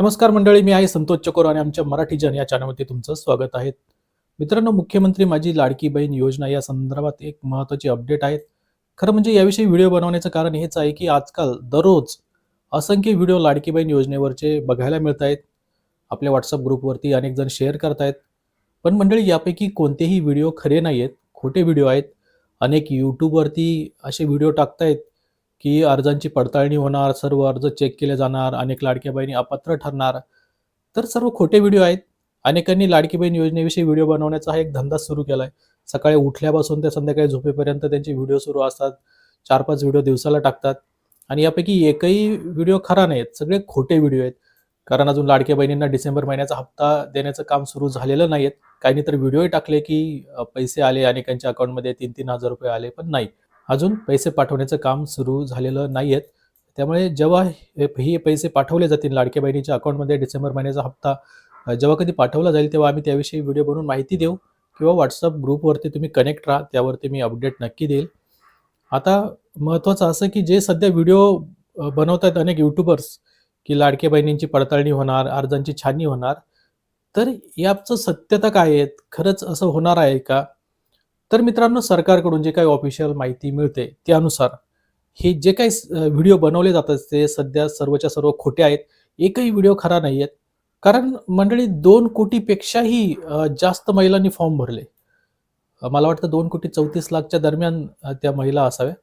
नमस्कार मंडळी मी आहे संतोष चकोर आणि आमच्या मराठी जन या चॅनलमध्ये तुमचं स्वागत आहे. मित्रांनो मुख्यमंत्री माझी लाडकी बहीण योजना या संदर्भात एक महत्त्वाची अपडेट आहेत खरं म्हणजे याविषयी व्हिडिओ बनवण्याचं कारण हेच आहे की आजकाल दररोज असंख्य व्हिडिओ लाडकी बहीण योजनेवरचे बघायला मिळत आहेत आपल्या व्हॉट्सअप ग्रुपवरती अनेक जण शेअर करतायत. पण मंडळी यापैकी कोणतेही व्हिडिओ खरे नाही आहेत खोटे व्हिडिओ आहेत. अनेक यूट्यूबवरती असे व्हिडिओ टाकतायत. की अर्जांची पडताळणी होणार सर्व अर्ज चेक केले जाणार अनेक लाडक्या बहिणी अपात्र ठरणार. तर सर्व खोटे व्हिडिओ आहेत. अनेकांनी लाडकी बहीण योजनेविषयी व्हिडिओ बनवण्याचा हा एक धंदा सुरू केला आहे सकाळी उठल्यापासून ते संध्याकाळी झोपेपर्यंत त्यांचे व्हिडिओ सुरू असतात. चार पाच व्हिडिओ दिवसाला टाकतात. आणि यापैकी एकही व्हिडिओ खरा नाहीत सगळे खोटे व्हिडिओ आहेत. कारण अजून लाडक्या बहिणींना डिसेंबर महिन्याचा हप्ता देण्याचं काम सुरू झालेलं नाही आहेत काही तर व्हिडिओही टाकले की पैसे आले अनेकांच्या अकाउंटमध्ये तीन तीन हजार रुपये आले पण नाही. अजून पैसे पाठवण्याचं काम सुरू झालेलं नाही आहेत त्यामुळे जेव्हा हे हे पैसे पाठवले जातील लाडक्या बहिणीच्या अकाउंटमध्ये डिसेंबर महिन्याचा हप्ता जेव्हा कधी पाठवला जाईल तेव्हा आम्ही त्याविषयी व्हिडिओ बनवून माहिती देऊ किंवा व्हॉट्सअप ग्रुपवरती तुम्ही कनेक्ट राहा त्यावरती मी अपडेट नक्की देईल. आता महत्त्वाचं असं की जे सध्या व्हिडिओ बनवत आहेत अनेक यूट्यूबर्स की लाडक्या बहिणींची पडताळणी होणार अर्जांची छाननी होणार तर याचं सत्यता काय आहेत खरंच असं होणार आहे का? तर मित्रांनो सरकारकडून जे काही ऑफिशियल माहिती मिळते त्यानुसार हे जे काही व्हिडिओ बनवले जातात ते सध्या सर्वच्या सर्व खोटे आहेत. एकही व्हिडिओ खरा नाही आहेत कारण मंडळी दोन कोटीपेक्षाही जास्त महिलांनी फॉर्म भरले. मला वाटतं दोन कोटी चौतीस लाखच्या दरम्यान त्या महिला असाव्या.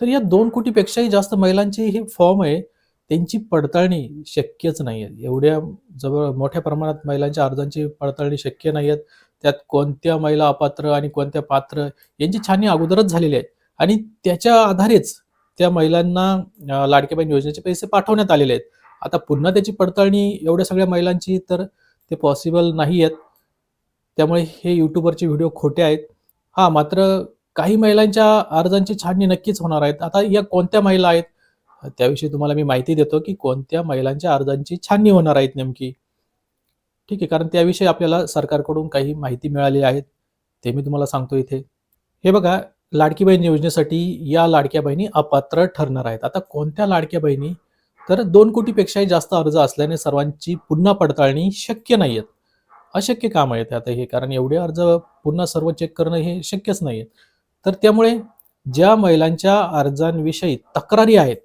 तर या दोन कोटीपेक्षाही जास्त महिलांचे हे फॉर्म आहे. त्यांची पडताळणी शक्यच नाही आहे एवढ्या जवळ मोठ्या प्रमाणात महिलांच्या अर्जांची पडताळणी शक्य नाही आहेत त्यात कोणत्या महिला अपात्र आणि कोणत्या पात्र यांची छाननी अगोदरच झालेली आहे. आणि त्याच्या आधारेच त्या महिलांना लाडके बहीण योजनेचे पैसे पाठवण्यात आलेले आहेत. आता पुन्हा त्याची पडताळणी एवढ्या सगळ्या महिलांची तर ते पॉसिबल नाही आहेत त्यामुळे हे यूट्यूबवरचे व्हिडिओ खोटे आहेत. हां मात्र काही महिलांच्या अर्जांची छाननी नक्कीच होणार आहेत. आता या कोणत्या महिला आहेत? त्याविषयी तुम्हाला मी माहिती देतो की कोणत्या महिलांच्या अर्जांची छाननी होणार आहेत नेमकी. ठीक आहे कारण त्याविषयी आपल्याला सरकारकडून काही माहिती मिळाली आहेत ते मी तुम्हाला सांगतो इथे. हे बघा लाडकी बहीण योजनेसाठी या लाडक्या बहिणी अपात्र ठरणार आहेत. आता कोणत्या लाडक्या बहिणी? तर दोन कोटीपेक्षाही जास्त अर्ज असल्याने सर्वांची पुन्हा पडताळणी शक्य नाही आहेत अशक्य काम आहे आता हे? कारण एवढे अर्ज पुन्हा सर्व चेक करणं हे शक्यच नाही आहे तर त्यामुळे ज्या महिलांच्या अर्जांविषयी तक्रारी आहेत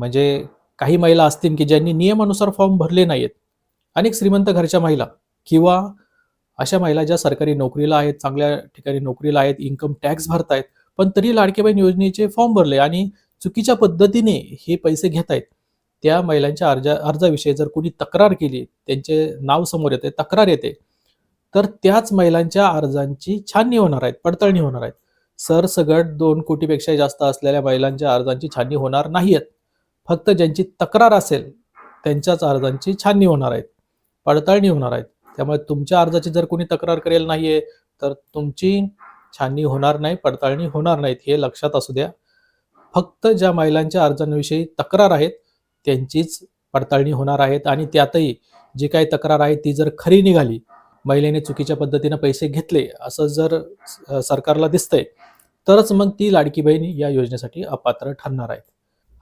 म्हणजे काही महिला असतील की ज्यांनी नियमानुसार फॉर्म भरले नाहीत अनेक श्रीमंत घरच्या महिला किंवा अशा महिला ज्या सरकारी नोकरीला आहेत चांगल्या ठिकाणी नोकरीला आहेत इन्कम टॅक्स भरतायत पण तरी लाडके बहीण योजनेचे फॉर्म भरले आणि चुकीच्या पद्धतीने हे पैसे घेत आहेत त्या महिलांच्या अर्जा अर्जाविषयी जर कोणी तक्रार केली त्यांचे नाव समोर येते तक्रार येते तर त्याच महिलांच्या अर्जांची छाननी होणार आहेत पडताळणी होणार आहेत. सरसगट दोन कोटीपेक्षा जास्त असलेल्या महिलांच्या अर्जांची छाननी होणार नाही आहेत फक्त ज्यांची तक्रार असेल त्यांच्याच अर्जांची छाननी होणार आहेत पडताळणी होणार आहेत. त्यामुळे तुमच्या अर्जाची जर कोणी तक्रार करेल नाहीये तर तुमची छाननी होणार नाही पडताळणी होणार नाहीत हे लक्षात असू द्या. फक्त ज्या महिलांच्या अर्जांविषयी तक्रार आहेत त्यांचीच पडताळणी होणार आहेत आणि त्यातही जी काही तक्रार आहे ती जर खरी निघाली महिलेने चुकीच्या पद्धतीनं पैसे घेतले असं जर सरकारला दिसतंय तरच मग ती लाडकी बहीण या योजनेसाठी अपात्र ठरणार आहेत.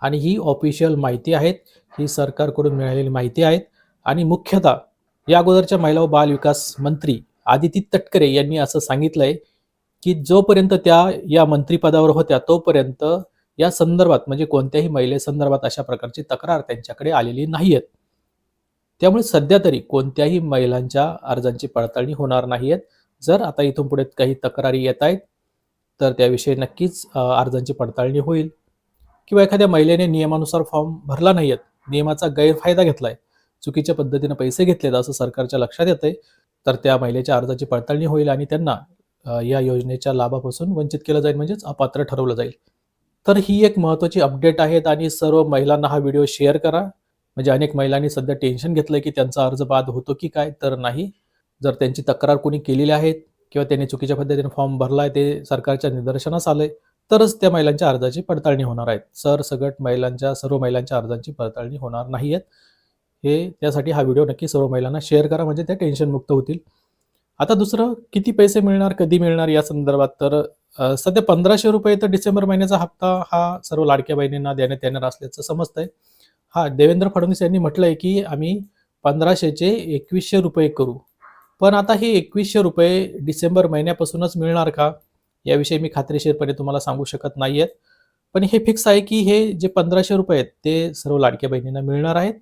आणि ही ऑफिशियल माहिती आहेत. ही सरकारकडून मिळालेली माहिती आहेत. आणि मुख्यतः या अगोदरच्या महिला व बाल विकास मंत्री आदिती तटकरे यांनी असं सांगितलंय की जोपर्यंत त्या या मंत्रिपदावर होत्या तोपर्यंत या संदर्भात म्हणजे कोणत्याही महिलेसंदर्भात अशा प्रकारची तक्रार त्यांच्याकडे आलेली नाही आहेत त्यामुळे सध्या तरी कोणत्याही महिलांच्या अर्जांची पडताळणी होणार नाही आहेत जर आता इथून पुढे काही तक्रारी येत आहेत तर त्याविषयी नक्कीच अर्जांची पडताळणी होईल. किंवा एखाद्या महिलेने नियमानुसार फॉर्म भरला नाही आहेत नियमाचा गैरफायदा घेतलाय चुकीच्या पद्धतीनं पैसे घेतलेत असं सरकारच्या लक्षात येते तर त्या महिलेच्या अर्जाची पडताळणी होईल आणि त्यांना या योजनेच्या लाभापासून वंचित केलं जाईल म्हणजेच अपात्र ठरवलं जाईल. तर ही एक महत्त्वाची अपडेट आहेत आणि सर्व महिलांना हा व्हिडिओ शेअर करा. म्हणजे अनेक महिलांनी सध्या टेन्शन घेतलंय की त्यांचा अर्ज बाद होतो की काय तर नाही. जर त्यांची तक्रार कोणी केलेली आहेत किंवा त्यांनी चुकीच्या पद्धतीने फॉर्म भरलाय ते सरकारच्या निदर्शनास आलंय. तरच त्या महिलांच्या अर्जाची पडताळणी होणार आहेत सरसगट महिलांच्या सर्व महिलांच्या अर्जांची पडताळणी होणार नाही आहेत हे त्यासाठी हा व्हिडिओ नक्की सर्व महिलांना शेअर करा म्हणजे त्या टेन्शनमुक्त होतील. आता दुसरं किती पैसे मिळणार कधी मिळणार या संदर्भात? तर सध्या पंधराशे रुपये तर डिसेंबर महिन्याचा हप्ता हा सर्व लाडक्या बहिणींना देण्यात येणार असल्याचं समजतंय. हा देवेंद्र फडणवीस यांनी म्हटलंय की आम्ही पंधराशेचे एकवीसशे रुपये करू. पण आता हे एकवीसशे रुपये डिसेंबर महिन्यापासूनच मिळणार का? याविषयी मी खात्रीशीरपणे तुम्हाला सांगू शकत नाही आहेत पण हे फिक्स आहे की हे जे पंधराशे रुपये आहेत ते सर्व लाडक्या बहिणींना मिळणार आहेत.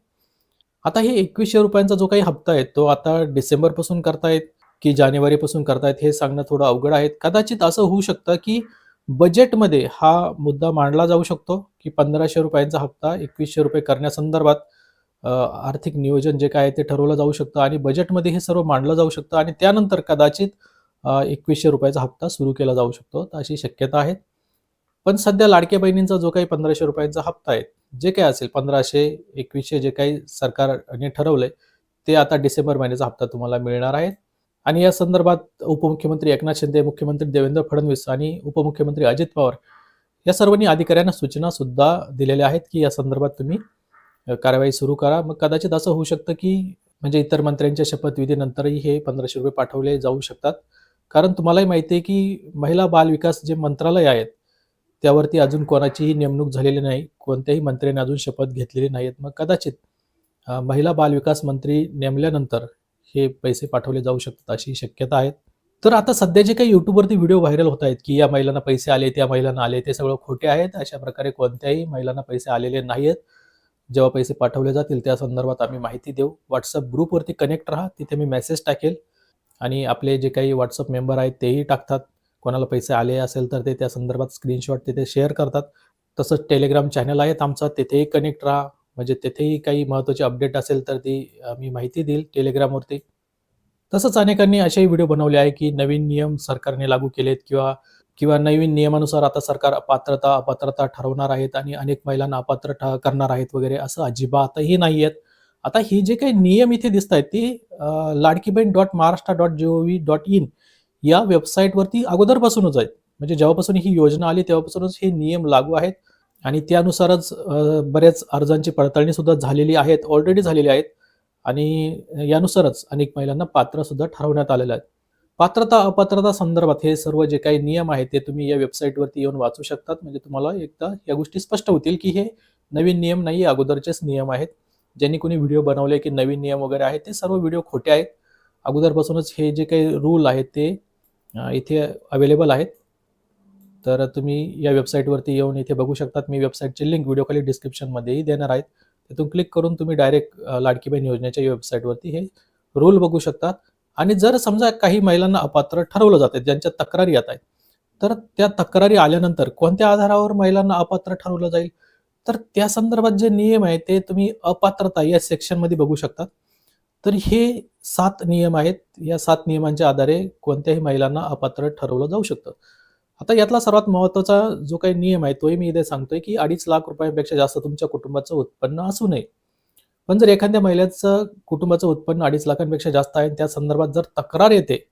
आता हे एकवीसशे रुपयांचा जो काही हप्ता आहे तो आता डिसेंबरपासून करतायत की जानेवारीपासून करतायत हे सांगणं थोडं अवघड आहे. कदाचित असं होऊ शकतं की बजेटमध्ये हा मुद्दा मांडला जाऊ शकतो की पंधराशे रुपयांचा हप्ता एकवीसशे रुपये करण्यासंदर्भात आर्थिक नियोजन जे काय आहे ते ठरवलं जाऊ शकतं आणि बजेटमध्ये हे सर्व मांडलं जाऊ शकतं आणि त्यानंतर कदाचित एकवीसशे रुपयाचा हप्ता सुरू केला जाऊ शकतो. तर अशी शक्यता आहे. पण सध्या लाडक्या बहिणींचा जो काही पंधराशे रुपयांचा हप्ता आहे जे काही असेल पंधराशे एकवीसशे जे काही सरकारने ठरवलंय ते आता डिसेंबर महिन्याचा हप्ता तुम्हाला मिळणार आहे. आणि या संदर्भात उपमुख्यमंत्री एकनाथ शिंदे मुख्यमंत्री देवेंद्र फडणवीस आणि उपमुख्यमंत्री अजित पवार या सर्वांनी अधिकाऱ्यांना सूचना सुद्धा दिलेल्या आहेत की या संदर्भात तुम्ही कारवाई सुरू करा. मग कदाचित असं होऊ शकतं की म्हणजे इतर मंत्र्यांच्या शपथविधीनंतरही हे पंधराशे रुपये पाठवले जाऊ शकतात. कारण तुम्हालाही माहिती आहे की महिला बाल विकास जे मंत्रालय आहेत त्यावरती अजून कोणाचीही नेमणूक झालेली नाही कोणत्याही मंत्र्याने अजून शपथ घेतलेली नाहीत. मग कदाचित महिला बाल विकास मंत्री नेमल्यानंतर हे पैसे पाठवले जाऊ शकतात अशी शक्यता आहे. तर आता सध्या जे काही यूट्यूबवरती व्हिडिओ व्हायरल होत आहेत की या महिलांना पैसे आले त्या महिलांना आले ते सगळं खोटे आहेत अशा प्रकारे कोणत्याही महिलांना पैसे आलेले नाही आहेत जेव्हा पैसे पाठवले जातील त्या संदर्भात आम्ही माहिती देऊ. व्हॉट्सअप ग्रुपवरती कनेक्ट राहा तिथे मी मेसेज टाकेल. आणि आपले जे काही व्हॉट्सअप मेंबर आहेत तेही टाकतात. कोणाला पैसे आले असेल तर ते त्या संदर्भात स्क्रीनशॉट तिथे शेअर करतात. तसंच टेलिग्राम चॅनल आहेत आमचा तिथेही कनेक्ट राहा. म्हणजे तिथेही काही महत्त्वाची अपडेट असेल तर ती मी माहिती देईल टेलिग्रामवरती तसंच अनेकांनी असेही व्हिडिओ बनवले आहे की नवीन नियम सरकारने लागू केलेत किंवा किंवा नवीन नियमानुसार आता सरकार पात्रता अपात्रता ठरवणार आहेत आणि अनेक महिलांना अपात्र ठ- करणार आहेत वगैरे असं अजिबातही नाही आहेत आता हे जे काही नियम इथे दिसत आहेत ते Ladkiben dot Maharashtra dot G O V dot in या वेबसाईटवरती अगोदरपासूनच आहेत. म्हणजे जेव्हापासून ही योजना आली तेव्हापासूनच हे नियम लागू आहेत. आणि त्यानुसारच बऱ्याच अर्जांची पडताळणी सुद्धा झालेली आहेत ऑलरेडी झालेली आहेत. आणि यानुसारच अनेक महिलांना पात्र सुद्धा ठरवण्यात आलेलं आहे. पात्रता अपात्रता संदर्भात हे सर्व जे काही नियम आहेत ते तुम्ही या वेबसाईटवरती येऊन वाचू शकतात. म्हणजे तुम्हाला एकदा या गोष्टी स्पष्ट होतील की हे नवीन नियम नाही अगोदरचेच नियम आहेत. ज्यांनी कोणी व्हिडिओ बनवले की नवीन नियम वगैरे आहेत ते सर्व व्हिडिओ खोटे आहेत. अगोदरपासूनच हे जे काही रूल आहेत ते इथे अवेलेबल आहेत. तर तुम्ही या वेबसाईटवरती येऊन इथे बघू शकतात. मी वेबसाईटची लिंक व्हिडिओ खाली डिस्क्रिप्शनमध्येही देणार आहेत तिथून क्लिक करून तुम्ही डायरेक्ट लाडकी बहीण योजनेच्या या वेबसाईटवरती हे रूल बघू शकतात. आणि जर समजा काही महिलांना अपात्र ठरवलं जाते ज्यांच्या तक्रारी येत आहेत तर त्या तक्रारी आल्यानंतर कोणत्या आधारावर महिलांना अपात्र ठरवलं जाईल? तर त्या संदर्भात जे नियम आहे ते तुम्ही अपात्रता या सेक्शनमध्ये बघू शकता तर हे सात नियम आहेत. या सात नियमांच्या आधारे कोणत्याही महिलांना अपात्र ठरवलं जाऊ शकतं. आता यातला सर्वात महत्त्वाचा जो काही नियम आहे तोही मी इथे सांगतोय की अडीच लाख रुपयांपेक्षा जास्त तुमच्या कुटुंबाचं उत्पन्न असू नये. पण जर एखाद्या महिलेचं कुटुंबाचं उत्पन्न अडीच लाखांपेक्षा जास्त आहे त्या संदर्भात जर तक्रार येते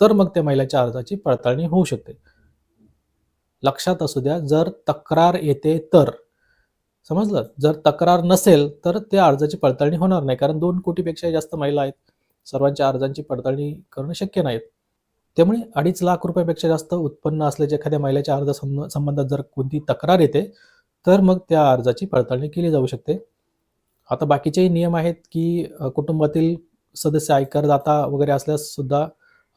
तर मग त्या महिलाच्या अर्जाची पडताळणी होऊ शकते. लक्षात असू द्या जर तक्रार येते तर. समजलं? जर तक्रार नसेल तर त्या अर्जाची पडताळणी होणार नाही कारण दोन कोटीपेक्षा जास्त महिला आहेत. सर्वांच्या अर्जांची पडताळणी करणं शक्य नाहीत. त्यामुळे अडीच लाख रुपयापेक्षा जास्त उत्पन्न असल्याच्या एखाद्या महिलेच्या अर्ज संबंधात जर कोणती तक्रार येते तर मग त्या अर्जाची पडताळणी केली जाऊ शकते. आता बाकीचेही नियम आहेत की कुटुंबातील सदस्य आयकरदाता वगैरे असल्यास सुद्धा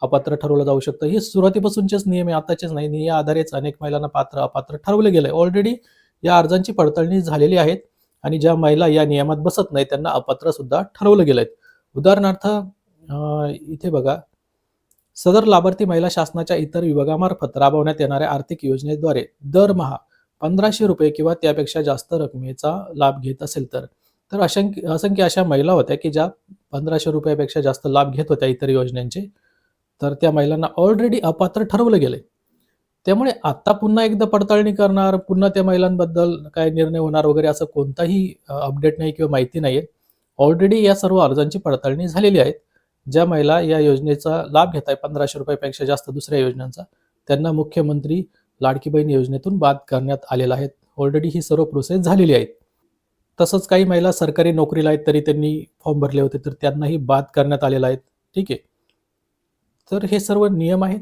अपात्र ठरवलं जाऊ शकतं. हे सुरुवातीपासूनचेच नियम आहे आताचेच नाही. या आधारेच अनेक महिलांना पात्र अपात्र ठरवले गेले ऑलरेडी या अर्जांची पडताळणी झालेली आहेत आणि ज्या महिला या नियमात बसत नाही त्यांना अपात्र सुद्धा ठरवलं गेलं उदाहरणार्थ इथे बघा. सदर लाभार्थी महिला शासनाच्या इतर विभागामार्फत राबवण्यात येणाऱ्या आर्थिक योजनेद्वारे दरमहा पंधराशे रुपये किंवा त्यापेक्षा जास्त रकमेचा लाभ घेत असेल तर. तर असंख्य असंख्य अशा महिला होत्या की ज्या पंधराशे रुपयापेक्षा जास्त लाभ घेत होत्या इतर योजनांचे. तर त्या महिलांना ऑलरेडी अपात्र ठरवलं गेले त्यामुळे आता पुन्हा एकदा पडताळणी करणार पुन्हा त्या महिलांबद्दल काय निर्णय होणार वगैरे असं कोणताही अपडेट नाही किंवा माहिती नाही आहे ऑलरेडी या सर्व अर्जांची पडताळणी झालेली आहे ज्या महिला या योजनेचा लाभ घेत आहे पंधराशे रुपयापेक्षा जास्त दुसऱ्या योजनांचा त्यांना मुख्यमंत्री लाडकी बहीण योजनेतून बाद करण्यात आलेला आहे. ऑलरेडी ही सर्व प्रोसेस झालेली आहे तसंच काही महिला सरकारी नोकरीला आहेत तरी त्यांनी फॉर्म भरले होते तर त्यांनाही बाद करण्यात आलेला आहे. ठीक आहे. तर हे सर्व नियम आहेत.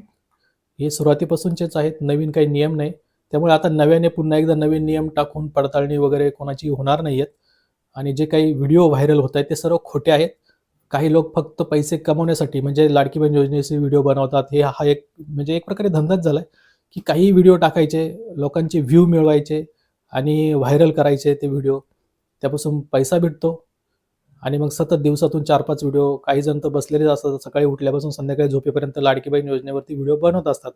हे सुरुवातीपासूनचेच आहेत नवीन काही नियम नाही. त्यामुळे आता नव्याने पुन्हा एकदा नवीन नियम टाकून पडताळणी वगैरे कोणाची होणार नाही आहेत आणि जे काही व्हिडिओ व्हायरल होत आहेत ते सर्व खोटे आहेत. काही लोक फक्त पैसे कमवण्यासाठी म्हणजे लाडकी बहीण योजनेचे व्हिडिओ बनवतात. हे हा एक म्हणजे एक प्रकारे धंदाच झाला आहे की काही व्हिडिओ टाकायचे लोकांचे व्ह्यू मिळवायचे आणि व्हायरल करायचे ते व्हिडिओ. त्यापासून पैसा भेटतो. आणि मग सतत दिवसातून चार पाच व्हिडिओ काही जण तर बसलेलेच असतात. सकाळी उठल्यापासून संध्याकाळी झोपेपर्यंत लाडकी बहीण योजनेवरती व्हिडिओ बनवत असतात.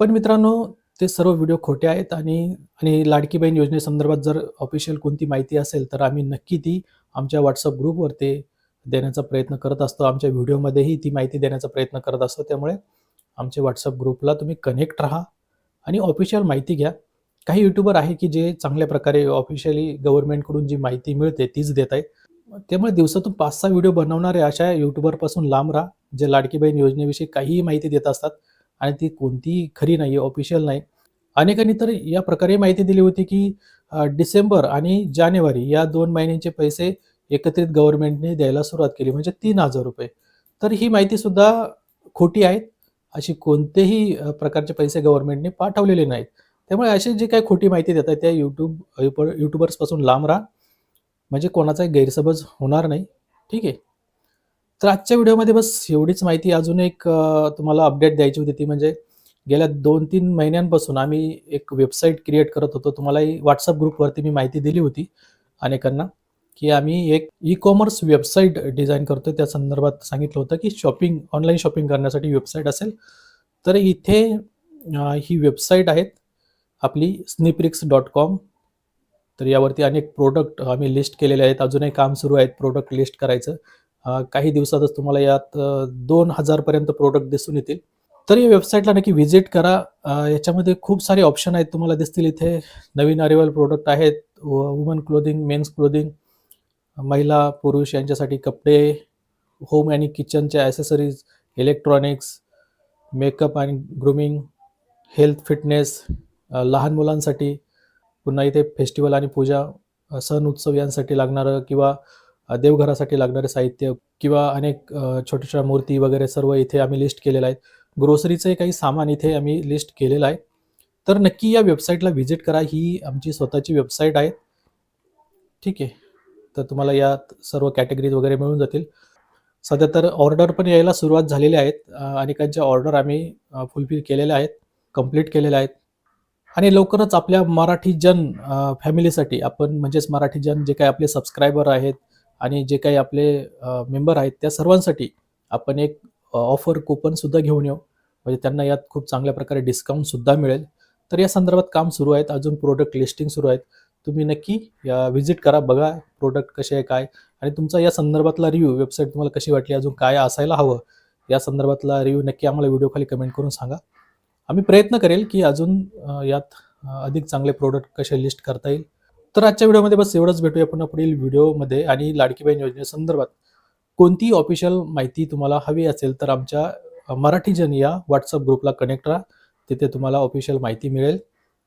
पण मित्रांनो ते सर्व व्हिडिओ खोटे आहेत आणि आणि लाडकी बहीण योजनेसंदर्भात जर ऑफिशियल कोणती माहिती असेल तर आम्ही नक्की ती आमच्या व्हॉट्सअप ग्रुपवरती देण्याचा प्रयत्न करत असतो. आमच्या व्हिडिओमध्येही ती माहिती देण्याचा प्रयत्न करत असतो. त्यामुळे आमच्या व्हॉट्सअप ग्रुपला तुम्ही कनेक्ट राहा आणि ऑफिशियल माहिती घ्या. काही यूट्यूबर आहे की जे चांगल्या प्रकारे ऑफिशियली गव्हर्नमेंटकडून जी माहिती मिळते तीच देत आहे त्यामुळे दिवसातून पाच सहा व्हिडिओ बनवणारे अशा यूट्यूबरपासून लांब राहा जे लाडकी बहीण योजनेविषयी काहीही माहिती देत असतात आणि ती कोणतीही खरी नाही आहे ऑफिशियल नाही. अनेकांनी तर या प्रकारे माहिती दिली होती की डिसेंबर आणि जानेवारी या दोन महिन्यांचे पैसे एकत्रित गव्हर्नमेंटने द्यायला सुरुवात केली म्हणजे तीन हजार रुपये. तर ही माहितीसुद्धा खोटी आहेत. अशी कोणतेही प्रकारचे पैसे गव्हर्नमेंटने पाठवलेले नाहीत. त्यामुळे अशी जी काही खोटी माहिती देतात त्या यूट्यूब यूट्यूबर्सपासून लांब राहा. म्हणजे कोणाचाही गैरसमज होणार नाही. ठीक आहे? तर आजच्या व्हिडिओमध्ये बस एवढीच माहिती. अजून एक तुम्हाला अपडेट द्यायची होती ती म्हणजे गेल्या दोन तीन महिन्यांपासून आम्ही एक वेबसाईट क्रिएट करत होतो. तुम्हालाही व्हॉट्सअप ग्रुपवरती मी माहिती दिली होती अनेकांना की आम्ही एक ई कॉमर्स वेबसाईट डिझाईन करतो त्या संदर्भात सांगितलं होतं की शॉपिंग ऑनलाईन शॉपिंग करण्यासाठी वेबसाईट असेल. तर इथे ही वेबसाईट आहेत आपली स्निप्रिक्स डॉट कॉम तर यावरती अनेक प्रोडक्ट आम्ही लिस्ट केलेले आहेत. अजूनही काम सुरू आहेत प्रोडक्ट लिस्ट करायचं. काही दिवसातच तुम्हाला यात दोन हजारपर्यंत प्रोडक्ट दिसून येतील. तर या वेबसाईटला नक्की व्हिजिट करा. याच्यामध्ये खूप सारे ऑप्शन आहेत तुम्हाला दिसतील. इथे नवीन अरेवल प्रोडक्ट आहेत. वुमन क्लोदिंग मेन्स क्लोदिंग महिला पुरुष यांच्यासाठी कपडे होम आणि किचनच्या ॲसेसरीज इलेक्ट्रॉनिक्स मेकअप आणि ग्रूमिंग हेल्थ फिटनेस लहान मुलांसाठी पुन्हा इथे फेस्टिवल आणि पूजा सण उत्सव यांसाठी लागणारं किंवा देवघरासाठी लागणारे साहित्य किंवा अनेक छोट्या छोट्या मूर्ती वगैरे सर्व इथे आम्ही लिस्ट केलेलं आहे. ग्रोसरीचं काही सामान इथे आम्ही लिस्ट केलेलं आहे. तर नक्की या वेबसाईटला व्हिजिट करा. ही आमची स्वतःची वेबसाईट आहे. ठीक आहे. तर तुम्हाला यात सर्व कॅटेगरीज वगैरे मिळून जातील. सध्या तर ऑर्डर पण यायला सुरुवात झालेली आहेत. अनेकांच्या ऑर्डर आम्ही फुलफिल केलेल्या आहेत. कंप्लीट केलेल्या आहेत. आणि लवकरच आपल्या मराठी जन फॅमिलीसाठी आपण म्हणजेच मराठी जन जे काही आपले सबस्क्रायबर आहेत आणि जे काही आपले मेंबर आहेत त्या सर्वांसाठी आपण एक ऑफर कुपनसुद्धा घेऊन येऊ. म्हणजे त्यांना यात खूप चांगल्या प्रकारे डिस्काउंटसुद्धा मिळेल. तर या संदर्भात काम सुरू आहेत. अजून प्रोडक्ट लिस्टिंग सुरू आहेत. तुम्ही नक्की या व्हिजिट करा बघा प्रोडक्ट कसे आहे काय? आणि तुमचा या संदर्भातला रिव्ह्यू वेबसाईट तुम्हाला कशी वाटली अजून काय असायला हवं? या संदर्भातला रिव्ह्यू नक्की आम्हाला व्हिडिओ खाली कमेंट करून सांगा. आम्ही प्रयत्न करेल की अजून यात अधिक चांगले प्रोडक्ट कसे लिस्ट करता येईल. तर आजच्या व्हिडिओमध्ये बस एवढंच. भेटूया पुन्हा पुढील व्हिडिओमध्ये आणि लाडकी बहीण योजनेसंदर्भात कोणतीही ऑफिशियल माहिती तुम्हाला हवी असेल तर आमच्या मराठी जन या व्हॉट्सअप ग्रुपला कनेक्ट राहा. तिथे तुम्हाला ऑफिशियल माहिती मिळेल.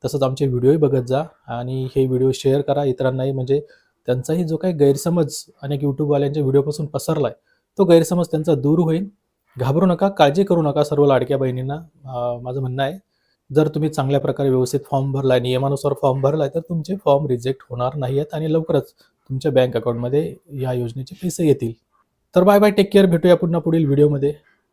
तसंच आमचे व्हिडिओही बघत जा आणि हे व्हिडिओ शेअर करा. इतरांनाही म्हणजे त्यांचाही जो काही गैरसमज अनेक यूट्यूबवाल्यांच्या व्हिडिओपासून पसरला आहे तो गैरसमज त्यांचा दूर होईल. घाबरू नका काळजी करू नका सर्व लाडक्या बहिणींना. माझं म्हणणं आहे जर तुम्ही चांगल्या प्रकारे व्यवस्थित फॉर्म भरलाय नियमानुसार फॉर्म भरलाय तर तुमचे फॉर्म रिजेक्ट होणार नाही आहेत आणि लवकरच तुमच्या बँक अकाउंटमध्ये या योजनेचे पैसे येतील. तर बाय बाय टेक केअर भेटूया पुन्हा पुढील व्हिडिओमध्ये.